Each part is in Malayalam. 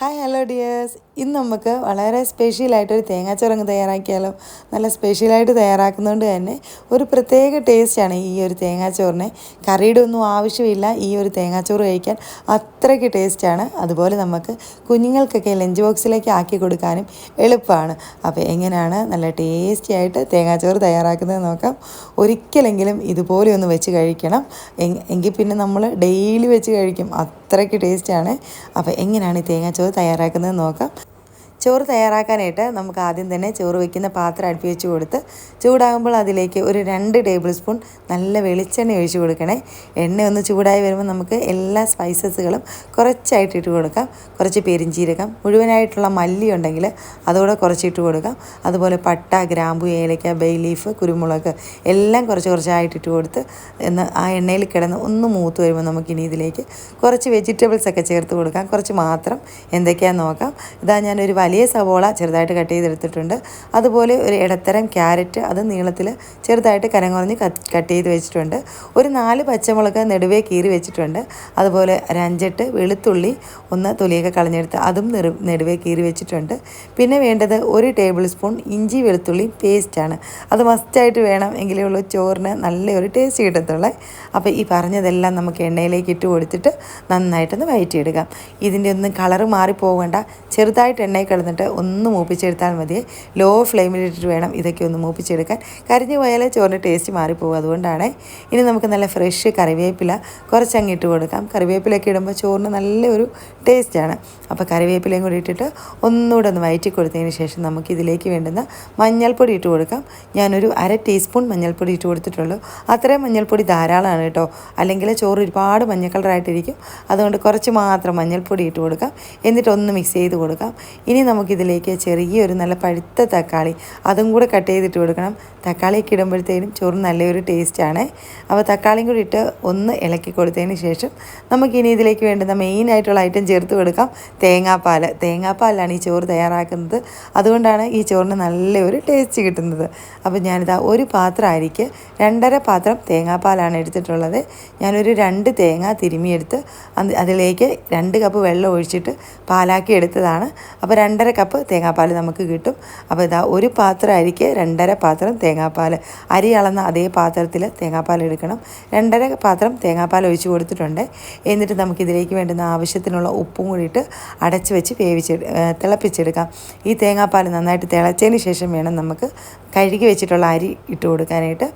ഹായ് ഹലോ ഡിയേഴ്സ് ഇന്ന് നമുക്ക് വളരെ സ്പെഷ്യലായിട്ടൊരു തേങ്ങാച്ചോറങ്ങ് തയ്യാറാക്കിയാലോ? നല്ല സ്പെഷ്യലായിട്ട് തയ്യാറാക്കുന്നതുകൊണ്ട് തന്നെ ഒരു പ്രത്യേക ടേസ്റ്റാണ് ഈ ഒരു തേങ്ങാച്ചോറിന്. കറിയുടെ ഒന്നും ആവശ്യമില്ല. ഈ ഒരു തേങ്ങാച്ചോറ് കഴിക്കാൻ അത്രയ്ക്ക് ടേസ്റ്റാണ് അതുപോലെ നമുക്ക് കുഞ്ഞുങ്ങൾക്കൊക്കെ ലഞ്ച് ബോക്സിലേക്ക് ആക്കി കൊടുക്കാനും എളുപ്പമാണ്. അപ്പോൾ എങ്ങനെയാണ് നല്ല ടേസ്റ്റി ആയിട്ട് തേങ്ങാച്ചോറ് തയ്യാറാക്കുന്നത് നോക്കാം. ഒരിക്കലെങ്കിലും ഇതുപോലെ ഒന്ന് വെച്ച് കഴിക്കണം. എങ്- എങ്കിൽ പിന്നെ നമ്മൾ ഡെയിലി വെച്ച് കഴിക്കും. അത്രയ്ക്ക് ടേസ്റ്റാണ്. അപ്പോൾ എങ്ങനെയാണ് ഈ തേങ്ങാച്ചോറ് തയ്യാറാക്കുന്നത് നോക്കാം. ചോറ് തയ്യാറാക്കാനായിട്ട് നമുക്ക് ആദ്യം തന്നെ ചോറ് വയ്ക്കുന്ന പാത്രം അടുപ്പി വെച്ച് കൊടുത്ത് ചൂടാകുമ്പോൾ അതിലേക്ക് ഒരു രണ്ട് ടേബിൾ സ്പൂൺ നല്ല വെളിച്ചെണ്ണ ഒഴിച്ച് കൊടുക്കണേ. എണ്ണ ഒന്ന് ചൂടായി വരുമ്പോൾ നമുക്ക് എല്ലാ സ്പൈസസുകളും കുറച്ചായിട്ട് ഇട്ട് കൊടുക്കാം. കുറച്ച് പെരിഞ്ചീരകം മുഴുവനായിട്ടുള്ള മല്ലി ഉണ്ടെങ്കിൽ അതുകൂടെ കുറച്ചിട്ട് കൊടുക്കാം. അതുപോലെ പട്ട ഗ്രാമ്പു ഏലക്ക ബേ ലീഫ് കുരുമുളക് എല്ലാം കുറച്ച് കുറച്ചായിട്ട് ഇട്ട് കൊടുത്ത് എന്ന് ആ എണ്ണയിൽ കിടന്ന് ഒന്ന് മൂത്ത് വരുമ്പോൾ നമുക്കിനി ഇതിലേക്ക് കുറച്ച് വെജിറ്റബിൾസ് ഒക്കെ ചേർത്ത് കൊടുക്കാം. കുറച്ച് മാത്രം എന്തൊക്കെയാണെന്ന് നോക്കാം. ഇതാ ഞാനൊരു വലിയ സവോള ചെറുതായിട്ട് കട്ട് ചെയ്തെടുത്തിട്ടുണ്ട്. അതുപോലെ ഒരു ഇടത്തരം ക്യാരറ്റ് അത് നീളത്തിൽ ചെറുതായിട്ട് കനം കുറഞ്ഞ് കട്ട് ചെയ്ത് വെച്ചിട്ടുണ്ട്. ഒരു നാല് പച്ചമുളക് നെടുവേ കീറി വെച്ചിട്ടുണ്ട്. അതുപോലെ ഒരു വെളുത്തുള്ളി ഒന്ന് തൊലിയൊക്കെ കളഞ്ഞെടുത്ത് അതും നെറു നെടുവേ കീറി വെച്ചിട്ടുണ്ട്. പിന്നെ വേണ്ടത് ഒരു ടേബിൾ സ്പൂൺ ഇഞ്ചി വെളുത്തുള്ളി പേസ്റ്റാണ് അത് മസ്റ്റായിട്ട് വേണം എങ്കിലേ ഉള്ളൂ ചോറിന് നല്ലൊരു ടേസ്റ്റ് കിട്ടത്തുള്ളേ. അപ്പോൾ ഈ പറഞ്ഞതെല്ലാം നമുക്ക് എണ്ണയിലേക്ക് ഇട്ട് കൊടുത്തിട്ട് നന്നായിട്ടൊന്ന് വയറ്റിയിടുക ഇതിന്റെ ഒന്നും കളറ് മാറിപ്പോകേണ്ട ചെറുതായിട്ട് എണ്ണയിൽ കിടന്നിട്ട് ഒന്ന് മൂപ്പിച്ചെടുത്താൽ മതി. ലോ ഫ്ലെയിമിലിട്ടിട്ട് വേണം ഇതൊക്കെ ഒന്ന് മൂപ്പിച്ചെടുക്കാൻ. കരിഞ്ഞു പോയാലേ ചോറിന്റെ ടേസ്റ്റ് മാറിപ്പോകും അതുകൊണ്ടാണ് ഇനി നമുക്ക് നല്ല ഫ്രഷ് കറിവേപ്പില കുറച്ചങ്ങ് ഇട്ട് കൊടുക്കാം. കറിവേപ്പിലൊക്കെ ഇടുമ്പോൾ ചോറിന് നല്ലൊരു ടേസ്റ്റാണ്. അപ്പോൾ കറിവേപ്പിലയും കൂടി ഇട്ടിട്ട് ഒന്നുകൂടെ ഒന്ന് വയറ്റി കൊടുത്തതിന് ശേഷം നമുക്ക് ഇതിലേക്ക് വേണ്ടുന്ന മഞ്ഞൾപ്പൊടി ഇട്ട് കൊടുക്കാം. ഞാനൊരു അര ടീസ്പൂൺ മഞ്ഞൾപ്പൊടി ഇട്ട് കൊടുത്തിട്ടുള്ളൂ. അത്രയും മഞ്ഞൾപ്പൊടി ധാരാളമാണ് കേട്ടോ. അല്ലെങ്കിൽ ചോറ് ഒരുപാട് മഞ്ഞ കളറായിട്ടിരിക്കും. അതുകൊണ്ട് കുറച്ച് മാത്രം മഞ്ഞൾപ്പൊടി ഇട്ട് കൊടുക്കാം. എന്നിട്ടൊന്ന് മിക്സ് ചെയ്ത് കൊടുക്കാം. ഇനി നമുക്കിതിലേക്ക് ചെറിയൊരു നല്ല പഴുത്ത തക്കാളി അതും കൂടെ കട്ട് ചെയ്തിട്ട് കൊടുക്കണം. തക്കാളിയൊക്കെ ഇടുമ്പോഴത്തേനും ചോറ് നല്ലൊരു ടേസ്റ്റാണ്. അപ്പോൾ തക്കാളിയും കൂടി ഇട്ട് ഒന്ന് ഇളക്കി കൊടുത്തതിന് ശേഷം നമുക്കിനി ഇതിലേക്ക് വേണ്ടുന്ന മെയിനായിട്ടുള്ള ഐറ്റം ചേർത്ത് കൊടുക്കാം. തേങ്ങാപ്പാൽ. തേങ്ങാപ്പാലാണ് ഈ ചോറ് തയ്യാറാക്കുന്നത്. അതുകൊണ്ടാണ് ഈ ചോറിന് നല്ലൊരു ടേസ്റ്റ് കിട്ടുന്നത്. അപ്പോൾ ഞാനിതാ ഒരു പാത്രം അരിക്ക് രണ്ടര പാത്രം തേങ്ങാപ്പാലാണ് എടുത്തിട്ടുള്ളത്. ഞാനൊരു രണ്ട് തേങ്ങ തിരുമിയെടുത്ത് അത് അതിലേക്ക് രണ്ട് കപ്പ് വെള്ളം ഒഴിച്ചിട്ട് പാലാക്കി എടുത്തതാണ്. അപ്പോൾ രണ്ടര കപ്പ് തേങ്ങാപ്പാൽ നമുക്ക് കിട്ടും. അപ്പോൾ ഇതാ ഒരു പാത്രം അരിക്ക് രണ്ടര പാത്രം തേങ്ങാപ്പാൽ അരി അളന്ന അതേ പാത്രത്തിൽ തേങ്ങാപ്പാൽ എടുക്കണം. രണ്ടര പാത്രം തേങ്ങാപ്പാൽ ഒഴിച്ച് കൊടുത്തിട്ടുണ്ട്. എന്നിട്ട് നമുക്കിതിലേക്ക് വേണ്ടുന്ന ആവശ്യത്തിനുള്ള ഉപ്പും കൂടിയിട്ട് അടച്ച് വെച്ച് വേവിച്ച് തിളപ്പിച്ചെടുക്കാം. ഈ തേങ്ങാപ്പാൽ നന്നായിട്ട് തിളച്ചതിന് ശേഷം വേണം നമുക്ക് കഴുകി വെച്ചിട്ടുള്ള അരി ഇട്ട് കൊടുക്കാനായിട്ട്.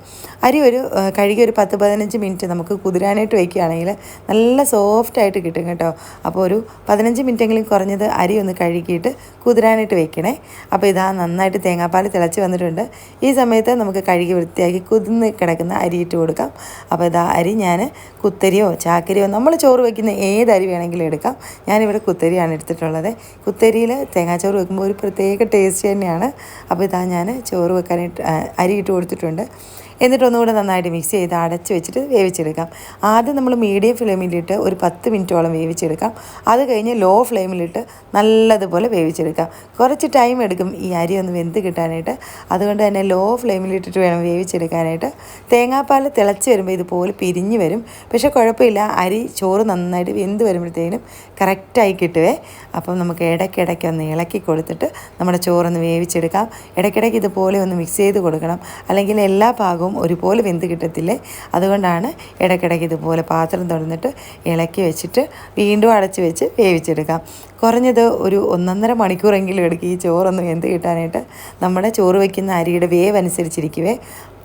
അരി ഒരു കഴുകി ഒരു പത്ത് പതിനഞ്ച് മിനിറ്റ് നമുക്ക് കുതിരാനായിട്ട് വയ്ക്കുകയാണെങ്കിൽ നല്ല സോഫ്റ്റായിട്ട് കിട്ടും കേട്ടോ. അപ്പോൾ ഒരു പതിനഞ്ച് മിനിറ്റെങ്കിലും കുറഞ്ഞത് അരി ഒന്ന് കഴുകിയിട്ട് കുതിരാനായിട്ട് വെക്കണേ. അപ്പോൾ ഇതാ നന്നായിട്ട് തേങ്ങാപ്പാൽ തിളച്ച് വന്നിട്ടുണ്ട്. ഈ സമയത്ത് നമുക്ക് കഴുകി വൃത്തിയാക്കി കുതിർന്ന് കിടക്കുന്ന അരി ഇട്ട് കൊടുക്കാം. അപ്പോൾ ഇതാ അരി ഞാൻ കുത്തരിയോ ചാക്കരിയോ നമ്മൾ ചോറ് വയ്ക്കുന്ന ഏത് അരി വേണമെങ്കിലും എടുക്കാം. ഞാനിവിടെ കുത്തരിയാണ് എടുത്തിട്ടുള്ളത്. കുത്തരിയിൽ തേങ്ങാച്ചോറ് വെക്കുമ്പോൾ ഒരു പ്രത്യേക ടേസ്റ്റ് തന്നെയാണ്. അപ്പോൾ ഇതാ ഞാൻ ചോറ് വെക്കാനായിട്ട് അരി ഇട്ട് കൊടുത്തിട്ടുണ്ട്. എന്നിട്ട് ഒന്നുകൂടെ നന്നായിട്ട് മിക്സ് ചെയ്ത് അടച്ച് വെച്ചിട്ട് വേവിച്ചെടുക്കാം. ആദ്യം നമ്മൾ മീഡിയം ഫ്ലെയിമിലിട്ട് ഒരു പത്ത് മിനിറ്റോളം വേവിച്ചെടുക്കാം. അത് കഴിഞ്ഞ് ലോ ഫ്ലെയിമിലിട്ട് നല്ലതുപോലെ വേവിച്ചെടുക്കാം. കുറച്ച് ടൈം എടുക്കും ഈ അരി ഒന്ന് വെന്ത് കിട്ടാനായിട്ട്. അതുകൊണ്ട് തന്നെ ലോ ഫ്ലെയിമിലിട്ടിട്ട് വേണം വേവിച്ചെടുക്കാനായിട്ട്. തേങ്ങാപ്പാൽ തിളച്ച് വരുമ്പോൾ ഇതുപോലെ പിരിഞ്ഞ് വരും. പക്ഷേ കുഴപ്പമില്ല. അരി ചോറ് നന്നായിട്ട് വെന്ത് വരുമ്പോഴത്തേനും കറക്റ്റായി കിട്ടുവേ. അപ്പം നമുക്ക് ഇടയ്ക്കിടയ്ക്ക് ഒന്ന് ഇളക്കി കൊടുത്തിട്ട് നമ്മുടെ ചോറൊന്ന് വേവിച്ചെടുക്കാം. ഇടയ്ക്കിടയ്ക്ക് ഇതുപോലെ ഒന്ന് മിക്സ് ചെയ്ത് കൊടുക്കണം. അല്ലെങ്കിൽ എല്ലാ ഭാഗവും ഒരുപോലെ വെന്ത് കിട്ടത്തില്ലേ? അതുകൊണ്ടാണ് ഇടയ്ക്കിടയ്ക്ക് ഇതുപോലെ പാത്രം തുറന്നിട്ട് ഇളക്കി വെച്ചിട്ട് വീണ്ടും അടച്ച് വെച്ച് വേവിച്ചെടുക്കാം. കുറഞ്ഞത് ഒരു ഒന്നൊന്നര മണിക്കൂറെങ്കിലും എടുക്കും ഈ ചോറൊന്ന് വെന്ത് കിട്ടാനായിട്ട്. നമ്മുടെ ചോറ് വയ്ക്കുന്ന അരിയുടെ വേവ് അനുസരിച്ചിരിക്കുവേ.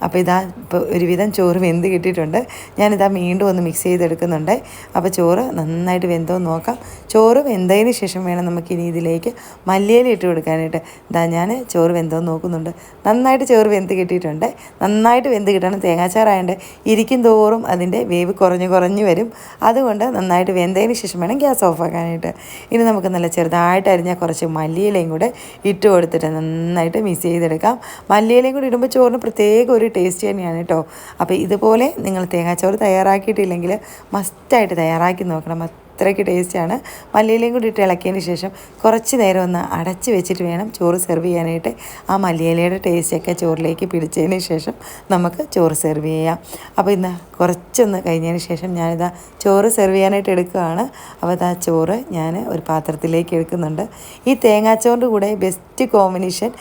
അപ്പോൾ ഇതാ ഇപ്പോൾ ഒരുവിധം ചോറ് വെന്ത് കിട്ടിയിട്ടുണ്ട്. ഞാനിതാ വീണ്ടും ഒന്ന് മിക്സ് ചെയ്തെടുക്കുന്നുണ്ട്. അപ്പോൾ ചോറ് നന്നായിട്ട് വെന്തോ നോക്കാം. ചോറ് വെന്തതിന് ശേഷം വേണം നമുക്ക് ഇനി ഇതിലേക്ക് മല്ലിയില ഇട്ട് കൊടുക്കാനായിട്ട്. ഇതാ ഞാൻ ചോറ് വെന്തോ നോക്കുന്നുണ്ട്. നന്നായിട്ട് ചോറ് വെന്ത് കിട്ടിയിട്ടുണ്ട്. നന്നായിട്ട് വെന്ത് കിട്ടണം. തേങ്ങാച്ചാറായതുകൊണ്ട് ഇരിക്കും തോറും അതിന്റെ വേവ് കുറഞ്ഞ് കുറഞ്ഞ് വരും. അതുകൊണ്ട് നന്നായിട്ട് വെന്തതിന് ശേഷം വേണം ഗ്യാസ് ഓഫ് ആക്കാനായിട്ട്. ഇനി നമുക്ക് നല്ല ചെറുതായിട്ട് അരിഞ്ഞ കുറച്ച് മല്ലിയിലയും കൂടെ ഇട്ട് കൊടുത്തിട്ട് നന്നായിട്ട് മിക്സ് ചെയ്തെടുക്കാം. മല്ലിയിലയും കൂടി ഇടുമ്പോൾ ചോറിന് പ്രത്യേക ഒരു അടിപൊളി ടേസ്റ്റ് തന്നെയാണ് കേട്ടോ അപ്പോൾ ഇതുപോലെ നിങ്ങൾ തേങ്ങാച്ചോറ് തയ്യാറാക്കിയിട്ടില്ലെങ്കിൽ മസ്റ്റായിട്ട് തയ്യാറാക്കി നോക്കണം. അത്രയ്ക്ക് ടേസ്റ്റാണ് മല്ലിയിലയും കൂടി ഇട്ട് ഇളക്കിയതിന് ശേഷം കുറച്ച് നേരം ഒന്ന് അടച്ച് വെച്ചിട്ട് വേണം ചോറ് സെർവ് ചെയ്യാനായിട്ട്. ആ മല്ലിയിലയുടെ ടേസ്റ്റൊക്കെ ചോറിലേക്ക് പിടിച്ചതിന് ശേഷം നമുക്ക് ചോറ് സെർവ് ചെയ്യാം. അപ്പോൾ ഇന്ന് കുറച്ചൊന്ന് കഴിഞ്ഞതിന് ശേഷം ഞാനിതാ ചോറ് സെർവ് ചെയ്യാനായിട്ട് എടുക്കുകയാണ്. അപ്പോൾ ഇതാ ചോറ് ഞാൻ ഒരു പാത്രത്തിലേക്ക് എടുക്കുന്നുണ്ട്. ഈ തേങ്ങാച്ചോറിന്റെ കൂടെ ബെസ്റ്റ് കോമ്പിനേഷൻ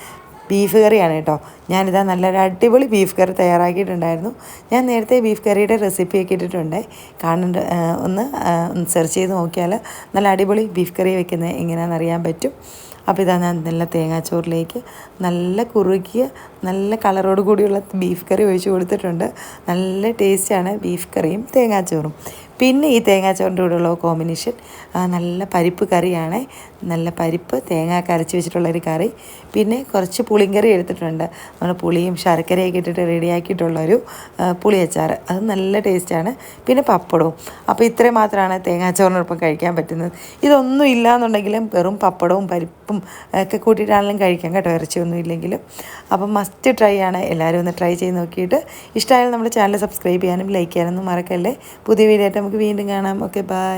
ബീഫ് കറിയാണ് കേട്ടോ. ഞാനിതാ നല്ലൊരു അടിപൊളി ബീഫ് കറി തയ്യാറാക്കിയിട്ടുണ്ടായിരുന്നു. ഞാൻ നേരത്തെ ബീഫ് കറിയുടെ റെസിപ്പിയൊക്കെ ഇട്ടിട്ടുണ്ട്. കാണുന്നുണ്ട് ഒന്ന് സെർച്ച് ചെയ്ത് നോക്കിയാൽ നല്ല അടിപൊളി ബീഫ് കറി വെക്കുന്നത് എങ്ങനെയാണെന്ന് അറിയാൻ പറ്റും. അപ്പോൾ ഇതാ ഞാൻ നല്ല തേങ്ങാച്ചോറിലേക്ക് നല്ല കുറുകിയ നല്ല കളറോട് കൂടിയുള്ള ബീഫ് കറി ഒഴിച്ച് കൊടുത്തിട്ടുണ്ട്. നല്ല ടേസ്റ്റാണ് ബീഫ് കറിയും തേങ്ങാച്ചോറും. പിന്നെ ഈ തേങ്ങാച്ചോറിന്റെ കൂടെയുള്ള കോമ്പിനേഷൻ നല്ല പരിപ്പ് കറിയാണ്. നല്ല പരിപ്പ് തേങ്ങ കരച്ച് വെച്ചിട്ടുള്ളൊരു കറി. പിന്നെ കുറച്ച് പുളിങ്കറി എടുത്തിട്ടുണ്ട്. നമ്മൾ പുളിയും ശർക്കരയൊക്കെ ഇട്ടിട്ട് റെഡിയാക്കിയിട്ടുള്ളൊരു പുളി പുളിയച്ചാർ അത് നല്ല ടേസ്റ്റാണ്. പിന്നെ പപ്പടവും. അപ്പോൾ ഇത്രയും മാത്രമാണ് തേങ്ങാച്ചോറിനൊപ്പം കഴിക്കാൻ പറ്റുന്നത്. ഇതൊന്നും ഇല്ലാന്നുണ്ടെങ്കിലും വെറും പപ്പടവും പരിപ്പും ഒക്കെ കൂട്ടിയിട്ടാണെങ്കിലും കഴിക്കാം കേട്ടോ. ഇറച്ചിയൊന്നും ഇല്ലെങ്കിലും. അപ്പം മസ്റ്റ് ട്രൈ ആണ്. എല്ലാവരും ഒന്ന് ട്രൈ ചെയ്ത് നോക്കിയിട്ട് ഇഷ്ടമായാലും നമ്മുടെ ചാനൽ സബ്സ്ക്രൈബ് ചെയ്യാനും ലൈക്ക് ചെയ്യാനൊന്നും മറക്കല്ലേ. പുതിയ വീഡിയോ ആയിട്ട് നമുക്ക് വീണ്ടും കാണാം. Okay bye